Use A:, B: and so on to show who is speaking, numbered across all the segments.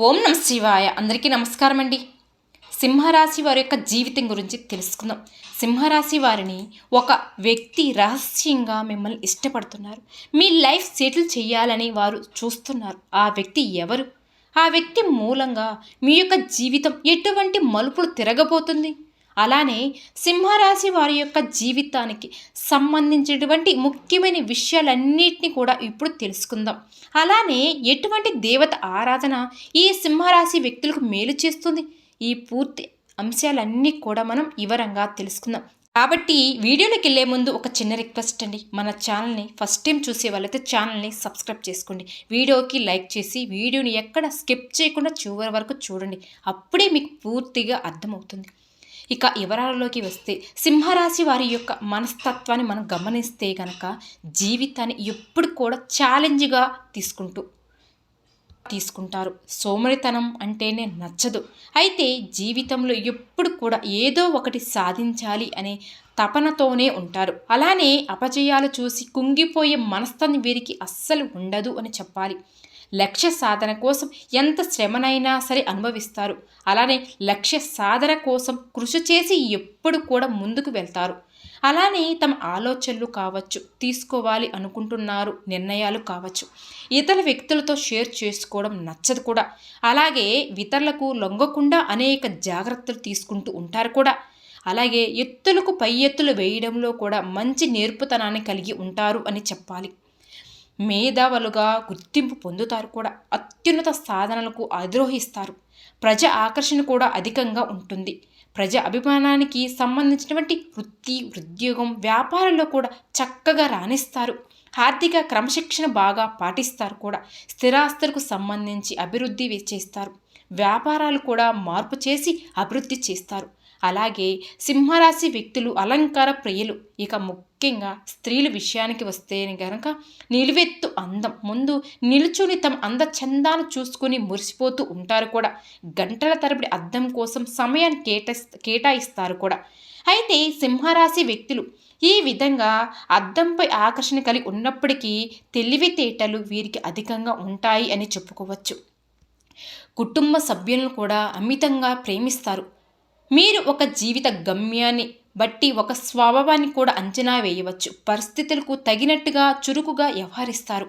A: ఓం నమ శివాయ. అందరికీ నమస్కారం అండి. సింహరాశి వారి యొక్క జీవితం గురించి తెలుసుకుందాం. సింహరాశి వారిని ఒక వ్యక్తి రహస్యంగా మిమ్మల్ని ఇష్టపడుతున్నారు. మీ లైఫ్ సెటిల్ చేయాలని వారు చూస్తున్నారు. ఆ వ్యక్తి ఎవరు? ఆ వ్యక్తి మూలంగా మీ యొక్క జీవితం ఎటువంటి మలుపులు తిరగబోతుంది? అలానే సింహరాశి వారి యొక్క జీవితానికి సంబంధించినటువంటి ముఖ్యమైన విషయాలన్నింటినీ కూడా ఇప్పుడు తెలుసుకుందాం. అలానే ఎటువంటి దేవత ఆరాధన ఈ సింహరాశి వ్యక్తులకు మేలు చేస్తుంది? ఈ పూర్తి అంశాలన్నీ కూడా మనం వివరంగా తెలుసుకుందాం. కాబట్టి వీడియోలోకి వెళ్ళే ముందు ఒక చిన్న రిక్వెస్ట్ అండి. మన ఛానల్ని ఫస్ట్ టైం చూసే వాళ్ళైతే ఛానల్ని సబ్స్క్రైబ్ చేసుకోండి. వీడియోకి లైక్ చేసి వీడియోని ఎక్కడ స్కిప్ చేయకుండా చివరి వరకు చూడండి. అప్పుడే మీకు పూర్తిగా అర్థమవుతుంది. ఇక వివరాలలోకి వస్తే సింహరాశి వారి యొక్క మనస్తత్వాన్ని మనం గమనిస్తే కనుక జీవితాన్ని ఎప్పుడు కూడా ఛాలెంజ్గా తీసుకుంటూ తీసుకుంటారు. సోమరితనం అంటేనే నచ్చదు. అయితే జీవితంలో ఎప్పుడు కూడా ఏదో ఒకటి సాధించాలి అనే తపనతోనే ఉంటారు. అలానే అపజయాలు చూసి కుంగిపోయే మనస్తత్వం వీరికి అస్సలు ఉండదు అని చెప్పాలి. లక్ష్య సాధన కోసం ఎంత శ్రమనైనా సరే అనుభవిస్తారు. అలానే లక్ష్య సాధన కోసం కృషి చేసి ఎప్పుడు కూడా ముందుకు వెళ్తారు. అలానే తమ ఆలోచనలు కావచ్చు తీసుకోవాలి అనుకుంటున్నారు నిర్ణయాలు కావచ్చు. ఇతర వ్యక్తులతో షేర్ చేసుకోవడం నచ్చదు కూడా. అలాగే ఇతరులకు లొంగకుండా అనేక జాగ్రత్తలు తీసుకుంటూ ఉంటారు కూడా. అలాగే ఎత్తులకు పై ఎత్తులు వేయడంలో కూడా మంచి నేర్పుతనాన్ని కలిగి ఉంటారు అని చెప్పాలి. మేధావులుగా గుర్తింపు పొందుతారు కూడా. అత్యున్నత సాధనలకు అధిరోహిస్తారు. ప్రజ ఆకర్షణ కూడా అధికంగా ఉంటుంది. ప్రజ అభిమానానికి సంబంధించినటువంటి వృత్తి ఉద్యోగం వ్యాపారంలో కూడా చక్కగా రాణిస్తారు. ఆర్థిక క్రమశిక్షణ బాగా పాటిస్తారు కూడా. స్థిరాస్తులకు సంబంధించి అభివృద్ధి చేస్తారు. వ్యాపారాలు కూడా మార్పు చేసి అభివృద్ధి చేస్తారు. అలాగే సింహరాశి వ్యక్తులు అలంకార ప్రియులు. ఇక ముఖ్యంగా స్త్రీల విషయానికి వస్తే గనక నిలువెత్తు అందం ముందు నిలుచుని తమ అంద చందాను చూసుకుని మురిసిపోతూ ఉంటారు కూడా. గంటల తరబడి అద్దం కోసం సమయాన్ని కేటా కేటాయిస్తారు కూడా. అయితే సింహరాశి వ్యక్తులు ఈ విధంగా అద్దంపై ఆకర్షణ కలిగి ఉన్నప్పటికీ తెలివితేటలు వీరికి అధికంగా ఉంటాయి అని చెప్పుకోవచ్చు. కుటుంబ సభ్యులను కూడా అమితంగా ప్రేమిస్తారు. మీరు ఒక జీవిత గమ్యాన్ని బట్టి ఒక స్వభావాన్ని కూడా అంచనా వేయవచ్చు. పరిస్థితులకు తగినట్టుగా చురుకుగా వ్యవహరిస్తారు.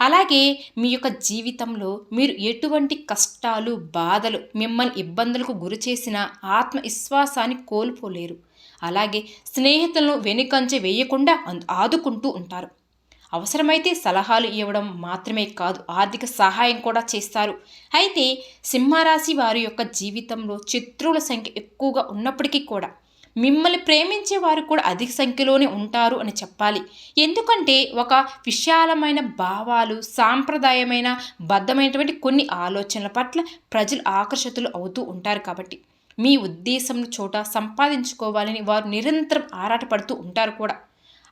A: అలాగే మీ యొక్క జీవితంలో మీరు ఎటువంటి కష్టాలు బాధలు మిమ్మల్ని ఇబ్బందులకు గురి చేసిన ఆత్మవిశ్వాసాన్ని కోల్పోలేరు. అలాగే స్నేహితులను వెనుకంచె వేయకుండా ఆదుకుంటూ ఉంటారు. అవసరమైతే సలహాలు ఇవ్వడం మాత్రమే కాదు ఆర్థిక సహాయం కూడా చేస్తారు. అయితే సింహరాశి వారి యొక్క జీవితంలో శత్రువుల సంఖ్య ఎక్కువగా ఉన్నప్పటికీ కూడా మిమ్మల్ని ప్రేమించే వారు కూడా అధిక సంఖ్యలోనే ఉంటారు అని చెప్పాలి. ఎందుకంటే ఒక విశాలమైన భావాలు సాంప్రదాయమైన బద్ధమైనటువంటి కొన్ని ఆలోచనల పట్ల ప్రజలు ఆకర్షితులు అవుతూ ఉంటారు కాబట్టి మీ ఉద్దేశం చోట సంపాదించుకోవాలని వారు నిరంతరం ఆరాటపడుతూ ఉంటారు కూడా.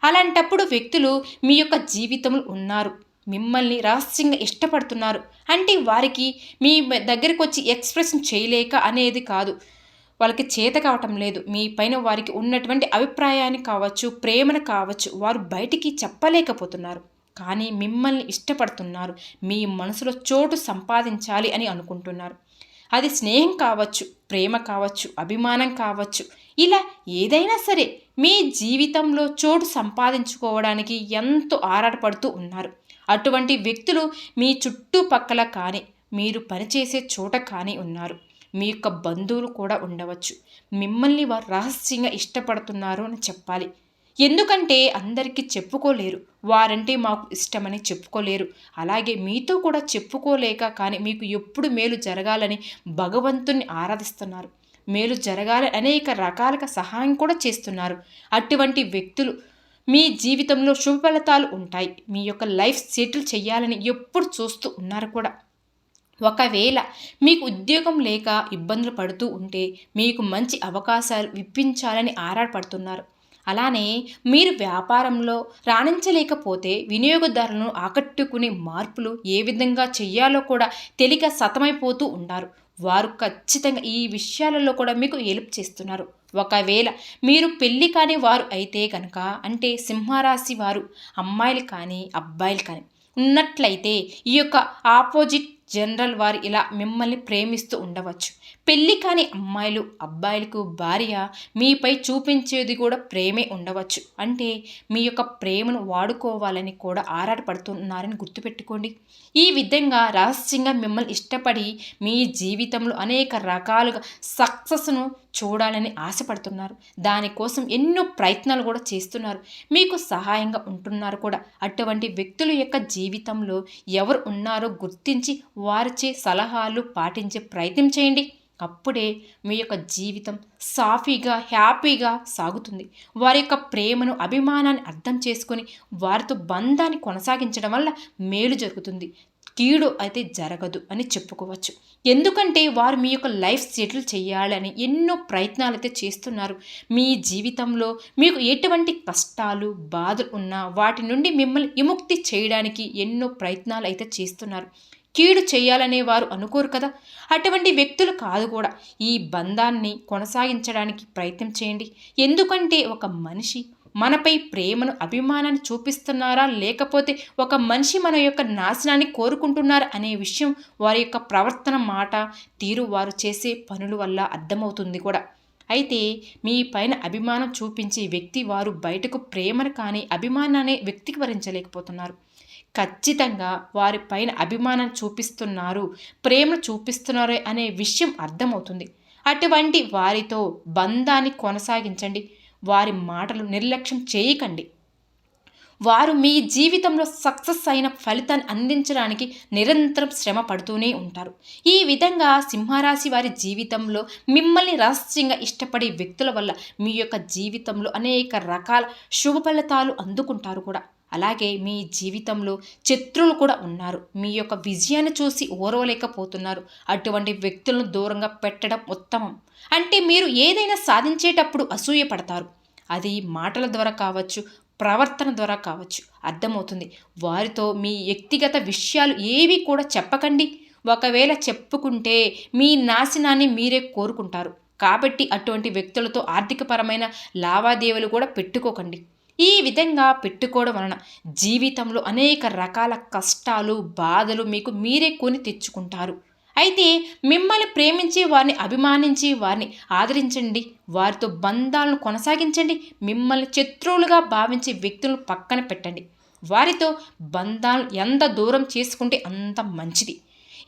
A: అలాంటప్పుడు వ్యక్తులు మీ యొక్క జీవితంలో ఉన్నారు. మిమ్మల్ని రహస్యంగా ఇష్టపడుతున్నారు. అంటే వారికి మీ దగ్గరికి వచ్చి ఎక్స్ప్రెషన్ చేయలేక అనేది కాదు. వాళ్ళకి చేత కావటం లేదు. మీ పైన వారికి ఉన్నటువంటి అభిప్రాయాన్ని కావచ్చు ప్రేమను కావచ్చు వారు బయటికి చెప్పలేకపోతున్నారు. కానీ మిమ్మల్ని ఇష్టపడుతున్నారు. మీ మనసులో చోటు సంపాదించాలి అని అనుకుంటున్నారు. అది స్నేహం కావచ్చు ప్రేమ కావచ్చు అభిమానం కావచ్చు. ఇలా ఏదైనా సరే మీ జీవితంలో చోటు సంపాదించుకోవడానికి ఎంతో ఆరాటపడుతూ ఉన్నారు. అటువంటి వ్యక్తులు మీ చుట్టుపక్కల కానీ మీరు పనిచేసే చోట కానీ ఉన్నారు. మీ యొక్క బంధువులు కూడా ఉండవచ్చు. మిమ్మల్ని వారు రహస్యంగా ఇష్టపడుతున్నారు అని చెప్పాలి. ఎందుకంటే అందరికీ చెప్పుకోలేరు. వారంటే మాకు ఇష్టమని చెప్పుకోలేరు. అలాగే మీతో కూడా చెప్పుకోలేక కానీ మీకు ఎప్పుడు మేలు జరగాలని భగవంతుని ఆరాధిస్తున్నారు. మేలు జరగాలి అనేక రకాలుగా సహాయం కూడా చేస్తున్నారు. అటువంటి వ్యక్తులు మీ జీవితంలో శుభ ఫలితాలు ఉంటాయి. మీ యొక్క లైఫ్ సెటిల్ చేయాలని ఎప్పుడు చూస్తూ ఉన్నారు కూడా. ఒకవేళ మీకు ఉద్యోగం లేక ఇబ్బందులు పడుతూ ఉంటే మీకు మంచి అవకాశాలు ఇప్పించాలని ఆరాటపడుతున్నారు. అలానే మీరు వ్యాపారంలో రాణించలేకపోతే వినియోగదారులను ఆకట్టుకునే మార్పులు ఏ విధంగా చెయ్యాలో కూడా తెలియక సతమైపోతూ ఉంటారు. వారు ఖచ్చితంగా ఈ విషయాలలో కూడా మీకు హెల్ప్ చేస్తున్నారు. ఒకవేళ మీరు పెళ్ళి కాని వారు అయితే కనుక అంటే సింహరాశి వారు అమ్మాయిలు కానీ అబ్బాయిలు కానీ ఉన్నట్లయితే ఈ యొక్క ఆపోజిట్ జనరల్ వారు ఇలా మిమ్మల్ని ప్రేమిస్తూ ఉండవచ్చు. పెళ్ళి కాని అమ్మాయిలు అబ్బాయిలకు భార్య మీపై చూపించేది కూడా ప్రేమే ఉండవచ్చు. అంటే మీ యొక్క ప్రేమను వాడుకోవాలని కూడా ఆరాటపడుతున్నారని గుర్తుపెట్టుకోండి. ఈ విధంగా రహస్యంగా మిమ్మల్ని ఇష్టపడి మీ జీవితంలో అనేక రకాలుగా సక్సెస్ను చూడాలని ఆశపడుతున్నారు. దానికోసం ఎన్నో ప్రయత్నాలు కూడా చేస్తున్నారు. మీకు సహాయంగా ఉంటున్నారు కూడా. అటువంటి వ్యక్తుల యొక్క జీవితంలో ఎవరు ఉన్నారో గుర్తించి వారిచే సలహాలు పాటించే ప్రయత్నం చేయండి. అప్పుడే మీ యొక్క జీవితం సాఫీగా హ్యాపీగా సాగుతుంది. వారి యొక్క ప్రేమను అభిమానాన్ని అర్థం చేసుకొని వారితో బంధాన్ని కొనసాగించడం వల్ల మేలు జరుగుతుంది. కీడు అయితే జరగదు అని చెప్పుకోవచ్చు. ఎందుకంటే వారు మీ యొక్క లైఫ్ సెటిల్ చేయాలని ఎన్నో ప్రయత్నాలు అయితే చేస్తున్నారు. మీ జీవితంలో మీకు ఎటువంటి కష్టాలు బాధలు ఉన్నా వాటి నుండి మిమ్మల్ని విముక్తి చేయడానికి ఎన్నో ప్రయత్నాలు అయితే చేస్తున్నారు. కీడు చేయాలనే వారు అనుకోరు కదా. అటువంటి వ్యక్తులు కాదు కూడా. ఈ బంధాన్ని కొనసాగించడానికి ప్రయత్నం చేయండి. ఎందుకంటే ఒక మనిషి మనపై ప్రేమను అభిమానాన్ని చూపిస్తున్నారా లేకపోతే ఒక మనిషి మన యొక్క నాశనాన్ని కోరుకుంటున్నారా అనే విషయం వారి యొక్క ప్రవర్తన మాట తీరు వారు చేసే పనుల వల్ల అర్థమవుతుంది కూడా. అయితే మీ పైన అభిమానం చూపించే వ్యక్తి వారు బయటకు ప్రేమను కానీ అభిమానాన్ని వ్యక్తీకరించలేకపోతున్నారు ఖచ్చితంగా వారి పైన అభిమానం చూపిస్తున్నారు ప్రేమ చూపిస్తున్నారు అనే విషయం అర్థమవుతుంది. అటువంటి వారితో బంధాన్ని కొనసాగించండి. వారి మాటలు నిర్లక్ష్యం చేయకండి. వారు మీ జీవితంలో సక్సెస్ అయిన ఫలితాన్ని అందించడానికి నిరంతరం శ్రమ పడుతూనే ఉంటారు. ఈ విధంగా సింహరాశి వారి జీవితంలో మిమ్మల్ని రహస్యంగా ఇష్టపడే వ్యక్తుల వల్ల మీ యొక్క జీవితంలో అనేక రకాల శుభ ఫలితాలు అందుకుంటారు కూడా. అలాగే మీ జీవితంలో శత్రువులు కూడా ఉన్నారు. మీ యొక్క విజయాన్ని చూసి ఓరవలేకపోతున్నారు. అటువంటి వ్యక్తులను దూరంగా పెట్టడం ఉత్తమం. అంటే మీరు ఏదైనా సాధించేటప్పుడు అసూయపడతారు. అది మాటల ద్వారా కావచ్చు ప్రవర్తన ద్వారా కావచ్చు అర్థమవుతుంది. వారితో మీ వ్యక్తిగత విషయాలు ఏవి కూడా చెప్పకండి. ఒకవేళ చెప్పుకుంటే మీ నాశనాన్ని మీరే కోరుకుంటారు. కాబట్టి అటువంటి వ్యక్తులతో ఆర్థికపరమైన లావాదేవీలు కూడా పెట్టుకోకండి. ఈ విధంగా పెట్టుకోవడం వలన జీవితంలో అనేక రకాల కష్టాలు బాధలు మీకు మీరే కొని తెచ్చుకుంటారు. అయితే మిమ్మల్ని ప్రేమించి వారిని అభిమానించి వారిని ఆదరించండి వారితో బంధాలను కొనసాగించండి మిమ్మల్ని శత్రువులుగా భావించే వ్యక్తులను పక్కన పెట్టండి. వారితో బంధాలు ఎంత దూరం చేసుకుంటే అంత మంచిది.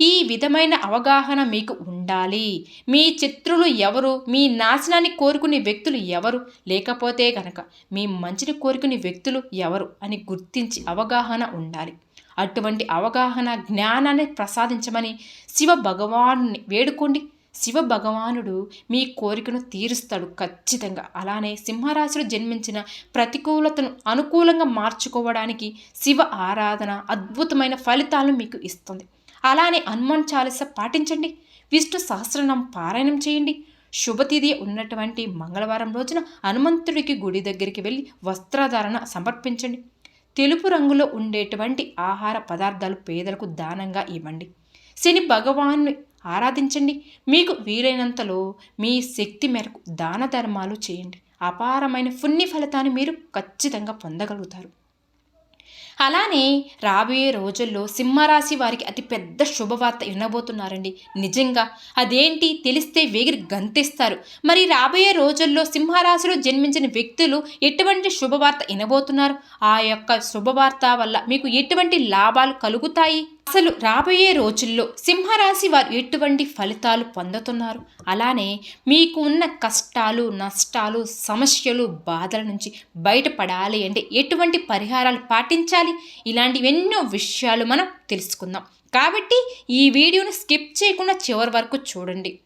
A: ఈ విధమైన అవగాహన మీకు ఉండాలి. మీ చిత్రులు ఎవరు? మీ నాశనాన్ని కోరుకునే వ్యక్తులు ఎవరు? లేకపోతే కనుక మీ మంచిని కోరుకునే వ్యక్తులు ఎవరు? అని గుర్తించి అవగాహన ఉండాలి. అటువంటి అవగాహన జ్ఞానాన్ని ప్రసాదించమని శివ భగవాను వేడుకోండి. శివ భగవానుడు మీ కోరికను తీరుస్తాడు ఖచ్చితంగా. అలానే సింహరాశిలో జన్మించిన ప్రతికూలతను అనుకూలంగా మార్చుకోవడానికి శివ ఆరాధన అద్భుతమైన ఫలితాలను మీకు ఇస్తుంది. అలానే హనుమాన్ చాలీస పాటించండి. విష్ణు సహస్రనామం పారాయణం చేయండి. శుభతిథి ఉన్నటువంటి మంగళవారం రోజున హనుమంతుడికి గుడి దగ్గరికి వెళ్ళి వస్త్రధారణ సమర్పించండి. తెలుపు రంగులో ఉండేటువంటి ఆహార పదార్థాలు పేదలకు దానంగా ఇవ్వండి. శని భగవాన్ని ఆరాధించండి. మీకు వీలైనంతలో మీ శక్తి మేరకు దాన ధర్మాలు చేయండి. అపారమైన పుణ్య ఫలితాన్ని మీరు ఖచ్చితంగా పొందగలుగుతారు. అలానే రాబోయే రోజుల్లో సింహరాశి వారికి అతి పెద్ద శుభవార్త వినబోతున్నారండి. నిజంగా అదేంటి? తెలిస్తే వేగిరి గంతిస్తారు. మరి రాబోయే రోజుల్లో సింహరాశిలో జన్మించిన వ్యక్తులు ఎటువంటి శుభవార్త వినబోతున్నారు? ఆ యొక్క శుభవార్త వల్ల మీకు ఎటువంటి లాభాలు కలుగుతాయి? అసలు రాబోయే రోజుల్లో సింహరాశి వారు ఎటువంటి ఫలితాలు పొందుతున్నారు? అలానే మీకు ఉన్న కష్టాలు నష్టాలు సమస్యలు బాధల నుంచి బయటపడాలి అంటే ఎటువంటి పరిహారాలు పాటించాలి? ఇలాంటివి ఎన్నో విషయాలు మనం తెలుసుకుందాం. కాబట్టి ఈ వీడియోను స్కిప్ చేయకుండా చివరి వరకు చూడండి.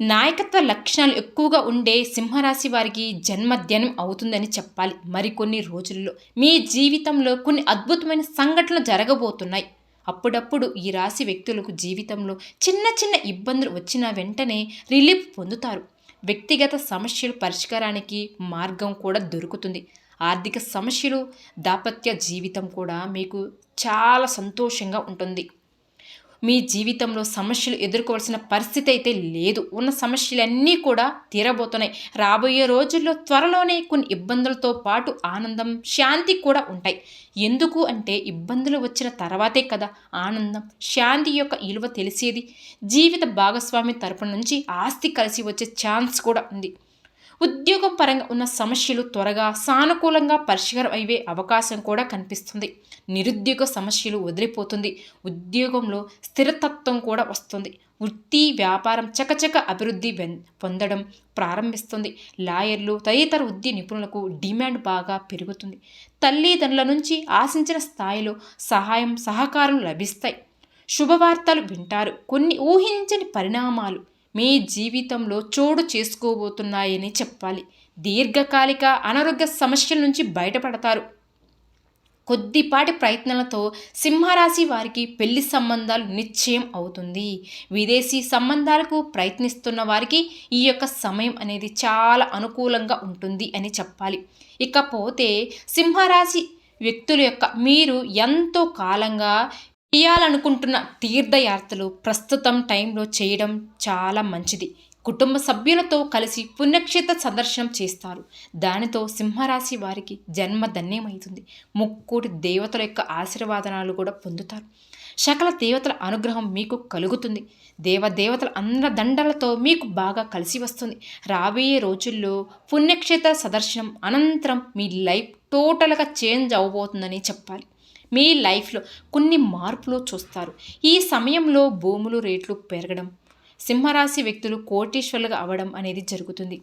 A: నాయకత్వ లక్షణాలు ఎక్కువగా ఉండే సింహరాశి వారికి జన్మధ్యానం అవుతుందని చెప్పాలి. మరికొన్ని రోజుల్లో మీ జీవితంలో కొన్ని అద్భుతమైన సంఘటనలు జరగబోతున్నాయి. అప్పుడప్పుడు ఈ రాశి వ్యక్తులకు జీవితంలో చిన్న చిన్న ఇబ్బందులు వచ్చిన వెంటనే రిలీఫ్ పొందుతారు. వ్యక్తిగత సమస్యలు పరిష్కారానికి మార్గం కూడా దొరుకుతుంది. ఆర్థిక సమస్యలు దాపత్య జీవితం కూడా మీకు చాలా సంతోషంగా ఉంటుంది. మీ జీవితంలో సమస్యలు ఎదుర్కోవాల్సిన పరిస్థితి అయితే లేదు. ఉన్న సమస్యలన్నీ కూడా తీరబోతున్నాయి. రాబోయే రోజుల్లో త్వరలోనే కొన్ని ఇబ్బందులతో పాటు ఆనందం శాంతి కూడా ఉంటాయి. ఎందుకు అంటే ఇబ్బందులు వచ్చిన తర్వాతే కదా ఆనందం శాంతి యొక్క విలువ తెలిసేది. జీవిత భాగస్వామి తరపు నుంచి ఆస్తి కలిసి వచ్చే ఛాన్స్ కూడా ఉంది. ఉద్యోగం పరంగా ఉన్న సమస్యలు త్వరగా సానుకూలంగా పరిష్కారం అయ్యే అవకాశం కూడా కనిపిస్తుంది. నిరుద్యోగ సమస్యలు వదిలిపోతుంది. ఉద్యోగంలో స్థిరతత్వం కూడా వస్తుంది. వృత్తి వ్యాపారం చకచక అభివృద్ధి పొందడం ప్రారంభిస్తుంది. లాయర్లు తదితర వృద్ధి నిపుణులకు డిమాండ్ బాగా పెరుగుతుంది. తల్లిదండ్రుల నుంచి ఆశించిన స్థాయిలో సహాయం సహకారం లభిస్తాయి. శుభవార్తలు వింటారు. కొన్ని ఊహించని పరిణామాలు మీ జీవితంలో చోటు చేసుకోబోతున్నాయని చెప్పాలి. దీర్ఘకాలిక అనారోగ్య సమస్యల నుంచి బయటపడతారు. కొద్దిపాటి ప్రయత్నాలతో సింహరాశి వారికి పెళ్ళి సంబంధాలు నిశ్చయం అవుతుంది. విదేశీ సంబంధాలకు ప్రయత్నిస్తున్న వారికి ఈ యొక్క సమయం అనేది చాలా అనుకూలంగా ఉంటుంది అని చెప్పాలి. ఇకపోతే సింహరాశి వ్యక్తుల యొక్క మీరు ఎంతో కాలంగా చేయాలనుకుంటున్న తీర్థయాత్రలు ప్రస్తుతం టైంలో చేయడం చాలా మంచిది. కుటుంబ సభ్యులతో కలిసి పుణ్యక్షేత్ర సందర్శనం చేస్తారు. దానితో సింహరాశి వారికి జన్మ ధన్యమవుతుంది ముక్కోటి దేవతల యొక్క ఆశీర్వాదనాలు కూడా పొందుతారు. సకల దేవతల అనుగ్రహం మీకు కలుగుతుంది. దేవదేవతల దండలతో మీకు బాగా కలిసి వస్తుంది. రాబోయే రోజుల్లో పుణ్యక్షేత్ర సందర్శనం అనంతరం మీ లైఫ్ టోటల్గా చేంజ్ అవబోతుందని చెప్పాలి. మీ లైఫ్లో కొన్ని మార్పులు చూస్తారు. ఈ సమయంలో భూములు రేట్లు పెరగడం సింహరాశి వ్యక్తులు కోటీశ్వరులుగా అవడం అనేది జరుగుతుంది.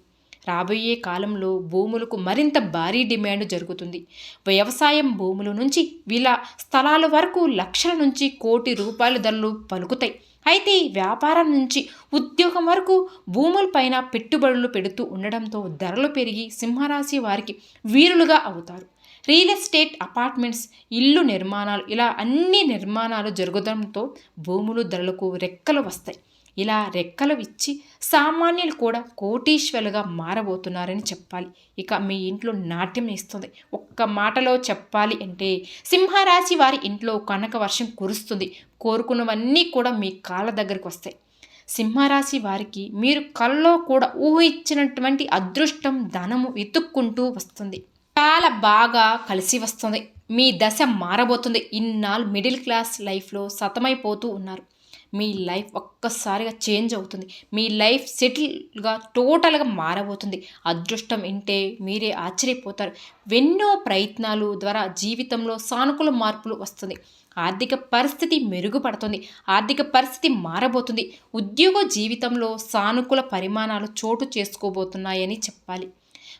A: రాబోయే కాలంలో భూములకు మరింత భారీ డిమాండ్ జరుగుతుంది. వ్యవసాయం భూముల నుంచి విలా స్థలాల వరకు లక్షల నుంచి కోటి రూపాయల ధరలు పలుకుతాయి. అయితే వ్యాపారం నుంచి ఉద్యోగం వరకు భూములపైన పెట్టుబడులు పెడుతూ ఉండడంతో ధరలు పెరిగి సింహరాశి వారికి వీరులుగా అవుతారు. రియల్ ఎస్టేట్ అపార్ట్మెంట్స్ ఇల్లు నిర్మాణాలు ఇలా అన్ని నిర్మాణాలు జరగడంతో భూములు ధరలకు రెక్కలు వస్తాయి. ఇలా రెక్కలు ఇచ్చి సామాన్యులు కూడా కోటీశ్వరులుగా మారబోతున్నారని చెప్పాలి. ఇక మీ ఇంట్లో నాట్యం ఇస్తుంది ఒక్క మాటలో చెప్పాలి అంటే సింహరాశి వారి ఇంట్లో కనక వర్షం కురుస్తుంది. కోరుకున్నవన్నీ కూడా మీ కాళ్ళ దగ్గరికి వస్తాయి. సింహరాశి వారికి మీరు కళ్ళలో కూడా ఊహించినటువంటి అదృష్టం ధనము వెతుక్కుంటూ వస్తుంది. చాలా బాగా కలిసి వస్తుంది. మీ దశ మారబోతుంది. ఇన్నాళ్ళు మిడిల్ క్లాస్ లైఫ్లో సతమైపోతూ ఉన్నారు. మీ లైఫ్ ఒక్కసారిగా చేంజ్ అవుతుంది. మీ లైఫ్ సెటిల్గా టోటల్గా మారబోతుంది. అదృష్టం వింటే మీరే ఆశ్చర్యపోతారు. ఎన్నో ప్రయత్నాలు ద్వారా జీవితంలో సానుకూల మార్పులు వస్తుంది. ఆర్థిక పరిస్థితి మెరుగుపడుతుంది. ఆర్థిక పరిస్థితి మారబోతుంది. ఉద్యోగ జీవితంలో సానుకూల పరిమాణాలు చోటు చేసుకోబోతున్నాయని చెప్పాలి.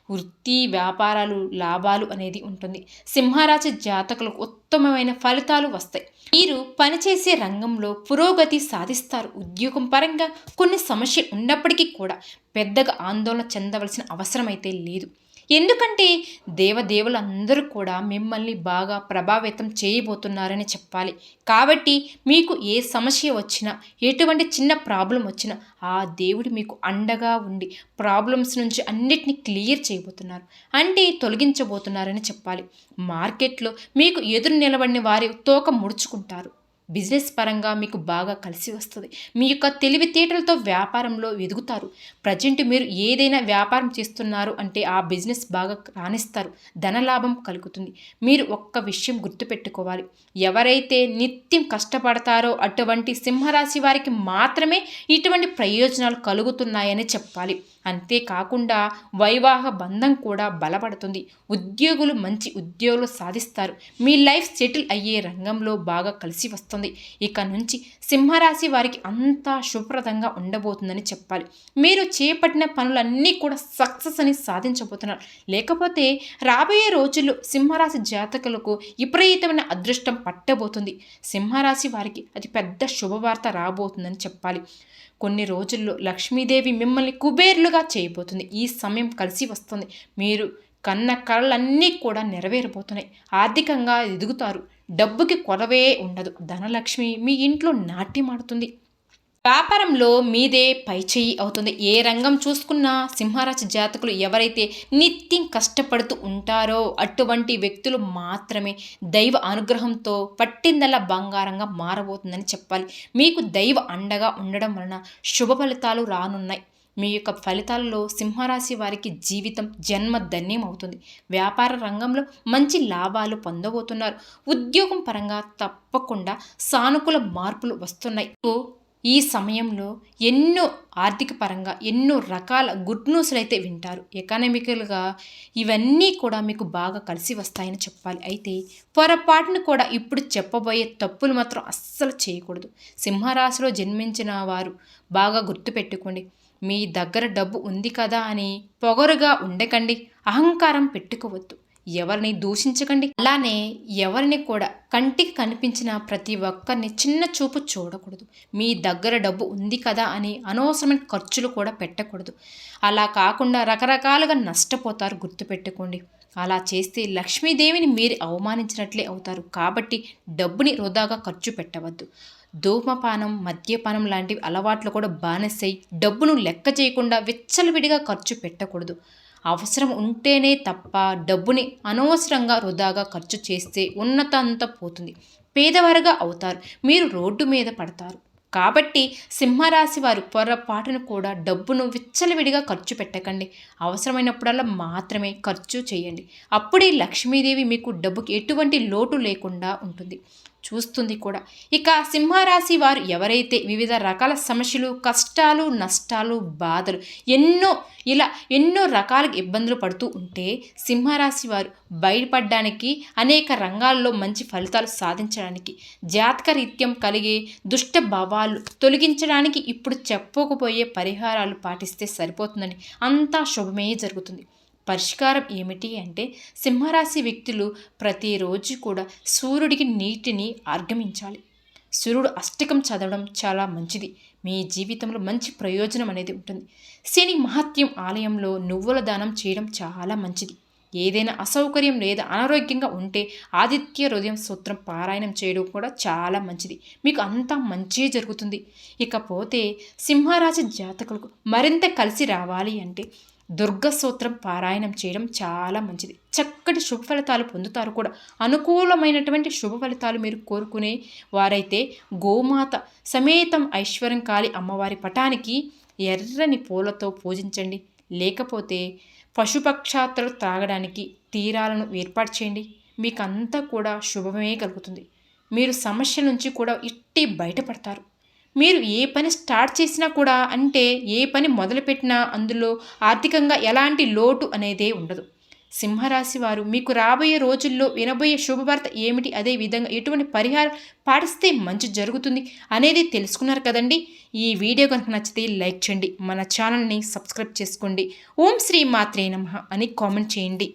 A: వృత్తి వ్యాపారాలు లాభాలు అనేది ఉంటుంది. సింహరాశి జాతకులకు ఉత్తమమైన ఫలితాలు వస్తాయి. మీరు పనిచేసే రంగంలో పురోగతి సాధిస్తారు. ఉద్యోగం పరంగా కొన్ని సమస్యలు ఉన్నప్పటికీ కూడా పెద్దగా ఆందోళన చెందవలసిన అవసరం అయితే లేదు. ఎందుకంటే దేవదేవులందరూ కూడా మిమ్మల్ని బాగా ప్రభావితం చేయబోతున్నారని చెప్పాలి. కాబట్టి మీకు ఏ సమస్య వచ్చినా ఎటువంటి చిన్న ప్రాబ్లం వచ్చినా ఆ దేవుడు మీకు అండగా ఉండి ప్రాబ్లమ్స్ నుంచి అన్నిటినీ క్లియర్ చేయబోతున్నారు. అంటే తొలగించబోతున్నారని చెప్పాలి. మార్కెట్లో మీకు ఎదురు నిలబడిన వారి తోక ముడుచుకుంటారు. బిజినెస్ పరంగా మీకు బాగా కలిసి వస్తుంది. మీ యొక్క తెలివితేటలతో వ్యాపారంలో ఎదుగుతారు. ప్రజెంట్ మీరు ఏదైనా వ్యాపారం చేస్తున్నారు అంటే ఆ బిజినెస్ బాగా రాణిస్తారు. ధనలాభం కలుగుతుంది. మీరు ఒక్క విషయం గుర్తుపెట్టుకోవాలి. ఎవరైతే నిత్యం కష్టపడతారో అటువంటి సింహరాశి వారికి మాత్రమే ఇటువంటి ప్రయోజనాలు కలుగుతున్నాయని చెప్పాలి. అంతేకాకుండా వైవాహ బంధం కూడా బలపడుతుంది. ఉద్యోగులు మంచి ఉద్యోగులు సాధిస్తారు. మీ లైఫ్ సెటిల్ అయ్యే రంగంలో బాగా కలిసి వస్తుంది. ఇక నుంచి సింహరాశి వారికి అంతా శుభ్రతంగా ఉండబోతుందని చెప్పాలి. మీరు చేపట్టిన పనులన్నీ కూడా సక్సెస్ అని సాధించబోతున్నారు. లేకపోతే రాబోయే రోజుల్లో సింహరాశి జాతకులకు విపరీతమైన అదృష్టం పట్టబోతుంది. సింహరాశి వారికి అది పెద్ద శుభవార్త రాబోతుందని చెప్పాలి. కొన్ని రోజుల్లో లక్ష్మీదేవి మిమ్మల్ని కుబేర్లుగా చేయబోతుంది. ఈ సమయం కలిసి వస్తుంది. మీరు కన్న కళలన్నీ కూడా నెరవేరబోతున్నాయి. ఆర్థికంగా ఎదుగుతారు. డబ్బుకి కొరవే ఉండదు. ధనలక్ష్మి మీ ఇంట్లో నాట్యమాడుతుంది వ్యాపారంలో మీదే పైచేయి అవుతుంది. ఏ రంగం చూసుకున్నా సింహరాశి జాతకులు ఎవరైతే నిత్యం కష్టపడుతూ ఉంటారో అటువంటి వ్యక్తులు మాత్రమే. దైవ అనుగ్రహంతో పట్టిందల్లా బంగారంగా మారబోతుందని చెప్పాలి. మీకు దైవ అండగా ఉండడం వలన శుభ ఫలితాలు రానున్నాయి. మీ యొక్క ఫలితాలలో సింహరాశి వారికి జీవితం జన్మ ధన్యం అవుతుంది. వ్యాపార రంగంలో మంచి లాభాలు పొందబోతున్నారు. ఉద్యోగం పరంగా తప్పకుండా సానుకూల మార్పులు వస్తున్నాయి. ఈ సమయంలో ఎన్నో ఆర్థిక పరంగా ఎన్నో రకాల గుడ్ న్యూస్లు అయితే వింటారు. ఎకనామికల్గా ఇవన్నీ కూడా మీకు బాగా కలిసి వస్తాయని చెప్పాలి. అయితే పొరపాటును కూడా ఇప్పుడు చెప్పబోయే తప్పులు మాత్రం అస్సలు చేయకూడదు. సింహరాశిలో జన్మించిన వారు బాగా గుర్తుపెట్టుకోండి. మీ దగ్గర డబ్బు ఉంది కదా అని పొగరుగా ఉండకండి. అహంకారం పెట్టుకోవద్దు. ఎవరిని దూషించకండి. అలానే ఎవరిని కూడా కంటికి కనిపించిన ప్రతి ఒక్కరిని చిన్న చూపు చూడకూడదు. మీ దగ్గర డబ్బు ఉంది కదా అని అనవసరమైన ఖర్చులు కూడా పెట్టకూడదు. అలా కాకుండా రకరకాలుగా నష్టపోతారు గుర్తుపెట్టుకోండి. అలా చేస్తే లక్ష్మీదేవిని మీరు అవమానించినట్లే అవుతారు. కాబట్టి డబ్బుని వృధాగా ఖర్చు పెట్టవద్దు. ధూమపానం మద్యపానం లాంటివి అలవాట్లు కూడా బానిసై డబ్బును లెక్క చేయకుండా విచ్చలవిడిగా ఖర్చు పెట్టకూడదు. అవసరం ఉంటేనే తప్ప డబ్బుని అనవసరంగా వృధాగా ఖర్చు చేస్తే ఉన్నత అంతా పోతుంది. పేదవారుగా అవుతారు. మీరు రోడ్డు మీద పడతారు. కాబట్టి సింహరాశి వారు పొరపాటును కూడా డబ్బును విచ్చలవిడిగా ఖర్చు పెట్టకండి. అవసరమైనప్పుడల్లా మాత్రమే ఖర్చు చేయండి. అప్పుడే లక్ష్మీదేవి మీకు డబ్బుకి ఎటువంటి లోటు లేకుండా ఉంటుంది. చూస్తుంది కూడా. ఇక సింహరాశి వారు ఎవరైతే వివిధ రకాల సమస్యలు కష్టాలు నష్టాలు బాధలు ఎన్నో ఇలా ఎన్నో రకాల ఇబ్బందులు పడుతూ ఉంటే సింహరాశి వారు బయటపడడానికి అనేక రంగాల్లో మంచి ఫలితాలు సాధించడానికి జాతక రీత్యం కలిగే దుష్ట భావాలు తొలగించడానికి ఇప్పుడు చెప్పకపోయే పరిహారాలు పాటిస్తే సరిపోతుందని అంతా శుభమే జరుగుతుంది. పరిష్కారం ఏమిటి అంటే సింహరాశి వ్యక్తులు ప్రతిరోజు కూడా సూర్యుడికి నీటిని ఆర్గమించాలి. సూర్యుడు అష్టకం చదవడం చాలా మంచిది. మీ జీవితంలో మంచి ప్రయోజనం అనేది ఉంటుంది. శని మహత్యం ఆలయంలో నువ్వుల దానం చేయడం చాలా మంచిది. ఏదైనా అసౌకర్యం లేదా అనారోగ్యంగా ఉంటే ఆదిత్య హృదయం సూత్రం పారాయణం చేయడం కూడా చాలా మంచిది. మీకు అంతా మంచి జరుగుతుంది. ఇకపోతే సింహరాశి జాతకులకు మరింత కలిసి రావాలి అంటే దుర్గసూత్రం పారాయణం చేయడం చాలా మంచిది. చక్కటి శుభ ఫలితాలు పొందుతారు కూడా. అనుకూలమైనటువంటి శుభ ఫలితాలు మీరు కోరుకునే వారైతే గోమాత సమేతం ఐశ్వర్యం కాలి అమ్మవారి పటానికి ఎర్రని పూలతో పూజించండి. లేకపోతే పశుపక్షాత్రలు త్రాగడానికి తీరాలను ఏర్పాటు చేయండి. మీకంతా కూడా శుభమే కలుగుతుంది. మీరు సమస్య నుంచి కూడా ఇట్టి బయటపడతారు. మీరు ఏ పని స్టార్ట్ చేసినా కూడా అంటే ఏ పని మొదలుపెట్టినా అందులో ఆర్థికంగా ఎలాంటి లోటు అనేదే ఉండదు. సింహరాశి వారు మీకు రాబోయే రోజుల్లో వినబోయే శుభవార్త ఏమిటి? అదే విధంగా ఎటువంటి పరిహారం పాటిస్తే మంచి జరుగుతుంది అనేది తెలుసుకున్నారు కదండి. ఈ వీడియో కనుక నచ్చితే లైక్ చేయండి. మన ఛానల్ని సబ్స్క్రైబ్ చేసుకోండి. ఓం శ్రీ మాత్రే నమ అని కామెంట్ చేయండి.